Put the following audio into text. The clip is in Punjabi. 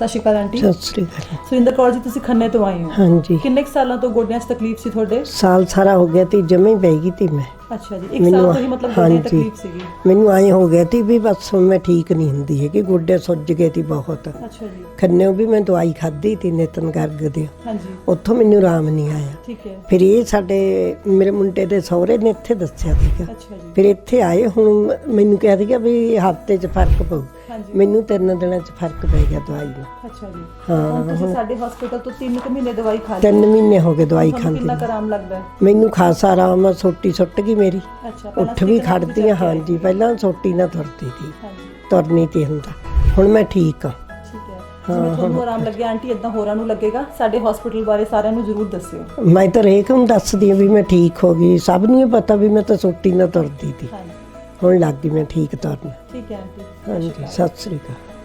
ਸਤਿ ਸ਼੍ਰੀ ਅਕਾਲ ਆਂਟੀ। ਸਤਿ ਸ੍ਰੀ ਅਕਾਲ। ਸੁਰਿੰਦਰ ਕੌਰ ਜੀ ਤੁਸੀਂ ਖੰਨੇ ਤੋਂ ਆਏ ਹੋ। ਹਾਂਜੀ। ਕਿੰਨੇ ਕੁ ਸਾਲਾਂ ਤੋਂ ਗੋਡਿਆਂ 'ਚ ਤਕਲੀਫ ਸੀ ਤੁਹਾਡੇ? ਸਾਲ ਸਾਰਾ ਹੋ ਗਿਆ ਤੇ ਜਮੇ ਪੈ ਗਈ ਤੀ ਮੈਂ। ਅੱਛਾ ਜੀ ਇੱਕ ਸਾਲ ਤੋਂ ਹੀ ਮਤਲਬ ਗੋਡਿਆਂ 'ਚ। ਤਕਲੀਫ ਸੀਗੀ। ਮੈਨੂੰ ਆਏ ਹੋ ਗਿਆ ਤੀ ਵੀ ਬਸ ਹੁਣ ਮੈਂ ਠੀਕ ਨਹੀਂ ਹੁੰਦੀ ਹੈਗੀ ਗੋਡੇ ਸੁੱਜ ਗਏ ਤੀ ਬਹੁਤ। ਅੱਛਾ ਜੀ। ਖੰਨੇੋਂ ਵੀ ਮੈਂ ਦਵਾਈ ਖਾਧੀ ਤੀ ਨਿਤਨ ਗਰਗ ਦੀ। ਹਾਂਜੀ। ਉੱਥੋਂ ਮੈਨੂੰ ਆਰਾਮ ਨਹੀਂ ਆਇਆ। ਠੀਕ ਹੈ। ਫਿਰ ਇਹ ਸਾਡੇ ਮੇਰੇ ਮੁੰਡੇ ਦੇ ਸਹੁਰੇ ਨੇ ਇੱਥੇ ਦੱਸਿਆ ਸੀਗਾ। ਅੱਛਾ ਜੀ। ਫਿਰ ਇੱਥੇ ਆਏ ਹੁਣ ਮੈਨੂੰ ਕਹਿ ਦਿਆ ਵੀ ਹਫ਼ਤੇ 'ਚ ਫ਼ਰਕ ਪਊ। ਹਾਂਜੀ। ਮੈਨੂੰ ਤਿੰਨ ਦਿਨਾਂ 'ਚ ਫ਼ਰਕ ਪੈ ਗਿਆ ਦਵਾਈ ਨਾਲ ਅੱਛਾ ਜੀ। ਹਾਂ, ਹੁਣ ਤੁਸੀਂ ਸਾਡੇ ਹਸਪੀਟਲ ਤੋਂ 3 ਕੁ ਮਹੀਨੇ ਦਵਾਈ ਖਾ ਲਈ। ਤਿੰਨ ਮਹੀਨੇ ਹੋ ਗਏ ਦਵਾਈ ਤੁਹਾਨੂੰ ਖਾਂਦੀ ਕਿੰਨਾ ਨੂੰ। ਆਰਾਮ ਲੱਗਦਾ ਹੈ? ਮੈਨੂੰ ਖਾਸਾ ਆਰਾਮ ਆ ਸੋਟੀ ਸੁੱਟ ਗਈ ਮੇਰੀ। ਅੱਛਾ ਪਹਿਲਾਂ ਉੱਠ ਵੀ ਨਾਲ ਖੜਦੀ ਆ ਤੁਸੀਂ ਹਾਂਜੀ ਪਹਿਲਾਂ ਸੋਟੀ ਨਾ ਤੁਰਦੀ ਸੀ। ਹਾਂਜੀ। ਤੁਰਨੀ ਤੇ ਹੁੰਦਾ। ਹੁਣ ਮੈਂ ਠੀਕ ਆ। ਠੀਕ ਹੈ। ਜਿਵੇਂ ਤੁਹਾਨੂੰ ਆਰਾਮ ਲੱਗਿਆ ਆਂਟੀ ਇਦਾਂ ਹੋਰਾਂ ਨੂੰ ਲੱਗੇਗਾ। ਸਾਡੇ ਹਸਪੀਟਲ ਬਾਰੇ ਸਾਰਿਆਂ ਨੂੰ ਜ਼ਰੂਰ ਦੱਸਿਓ। ਮੈਂ ਤਾਂ ਰੇਕ ਨੂੰ ਦੱਸਦੀ ਆ ਵੀ ਮੈਂ ਠੀਕ ਹੋ ਗਈ। ਸਭ ਨੂੰ ਹੀ ਪਤਾ ਵੀ ਮੈਂ ਤਾਂ ਸੋਟੀ ਨਾ ਤੁਰਦੀ ਸੀ। ਹਾਂਜੀ। ਹੁਣ ਲੱਗ ਗਈ ਮੈਂ ਠੀਕ ਤੁਰਨ ਠੀਕ ਹੈ ਆਂਟੀ। ਹਾਂਜੀ ਸਤਿ ਸ੍ਰੀ ਅਕਾਲ।